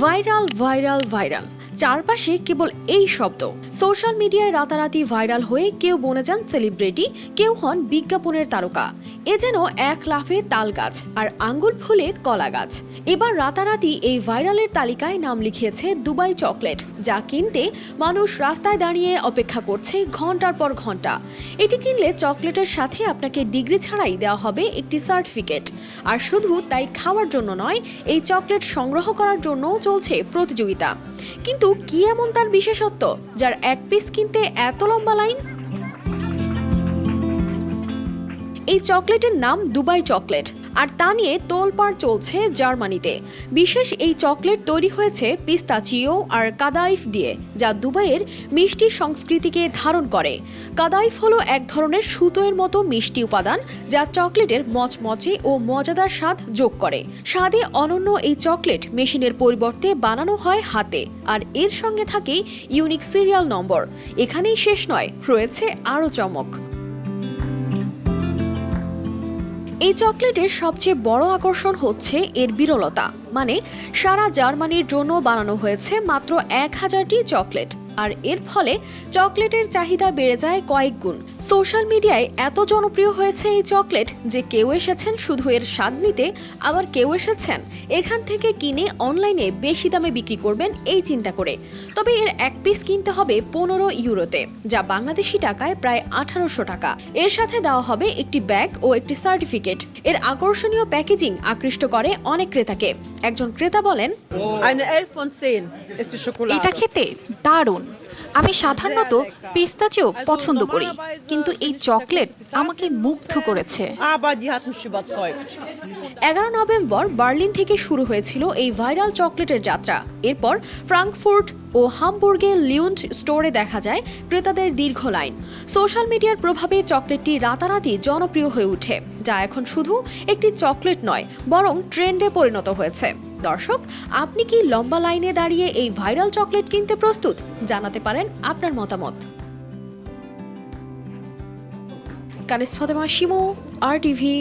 Viral viral viral চারপাশে কেবল এই শব্দ। সোশ্যাল মিডিয়ায় রাতারাতি ভাইরাল হয়ে কেউ বনে যান সেলিব্রিটি, কেউ হন বিজ্ঞাপনের তারকা। এ যেন এক লাফে তাল গাছ আর আঙ্গুল ফুলে কলা গাছ। এবার রাতারাতি এই ভাইরালের তালিকায় নাম লিখিয়েছে দুবাই চকলেট, যা কিনতে মানুষ রাস্তায় দাঁড়িয়ে অপেক্ষা করছে ঘণ্টার পর ঘণ্টা। এটি কিনলে চকলেটের সাথে আপনাকে ডিগ্রি ছাড়াই দেওয়া হবে একটি সার্টিফিকেট। আর শুধু তাই খাওয়ার জন্য নয়, এই চকলেট সংগ্রহ করার জন্যও চলছে প্রতিযোগিতা। কিন্তু কি এমন তার বিশেষত্ব, যার এক পিস কিনতে এত লম্বা লাইন এই চকলেটের নাম দুবাই চকলেট আর তা নিয়ে তোলপাড় চলছে জার্মানিতে। বিশেষ এই চকলেট তৈরি হয়েছে পিস্তাচিও আর কাদাইফ দিয়ে, যা দুবাইয়ের মিষ্টি সংস্কৃতিকে ধারণ করে। কাদাইফ হলো এক ধরনের সুতোয়ের মতো মিষ্টি উপাদান, যা চকলেটের মচমচে ও মজাদার স্বাদ যোগ করে। স্বাদে অনন্য এই চকলেট মেশিনের পরিবর্তে বানানো হয় হাতে, আর এর সঙ্গে থাকে ইউনিক সিরিয়াল নম্বর। এখানেই শেষ নয়, রয়েছে আরও চমক। এই চকলেটের সবচেয়ে বড় আকর্ষণ হচ্ছে এর বিরলতা। মানে সারা জার্মানির জন্য বানানো হয়েছে মাত্র এক হাজারটি চকলেট। আর এর ফলে চকলেটের চাহিদা বেড়ে যায় কয়েক গুণ। সোশ্যাল মিডিয়ায় এত জনপ্রিয় হয়েছে এই চকলেট যে কেউ এসেছেন শুধু এর স্বাদ নিতে, আবার কেউ এসেছেন এখান থেকে কিনে অনলাইনে বেশি দামে বিক্রি করবেন এই চিন্তা করে। তবে এর এক পিস কিনতে হবে পনেরো ইউরোতে, যা বাংলাদেশি টাকায় প্রায় আঠারোশো টাকা। এর সাথে দেওয়া হবে একটি ব্যাগ ও একটি সার্টিফিকেট। এর আকর্ষণীয় প্যাকেজিং আকৃষ্ট করে অনেক ক্রেতাকে। একজন ক্রেতা বলেন এটা খেতে দারুণ। আমি সাধারণত পিস্তাচিও পছন্দ করি কিন্তু এই চকলেট আমাকে মুগ্ধ করেছে. এগারো নভেম্বর বার্লিন থেকে শুরু হয়েছিল এই ভাইরাল চকলেটের যাত্রা। এরপর ফ্রাঙ্কফুর্ট ও হামবুর্গে লিউন্ড স্টোরে দেখা যায় ক্রেতাদের দীর্ঘ লাইন। সোশ্যাল মিডিয়ার প্রভাবে চকলেটটি রাতারাতি জনপ্রিয় হয়ে ওঠে যা এখন শুধু একটি চকলেট নয় বরং ট্রেন্ডে পরিণত হয়েছে। দর্শক, আপনি কি লম্বা লাইনে দাঁড়িয়ে এই ভাইরাল চকলেট কিনতে প্রস্তুত? জানাতে পারেন আপনার মতামত। Kanis Fatema Shimu R TV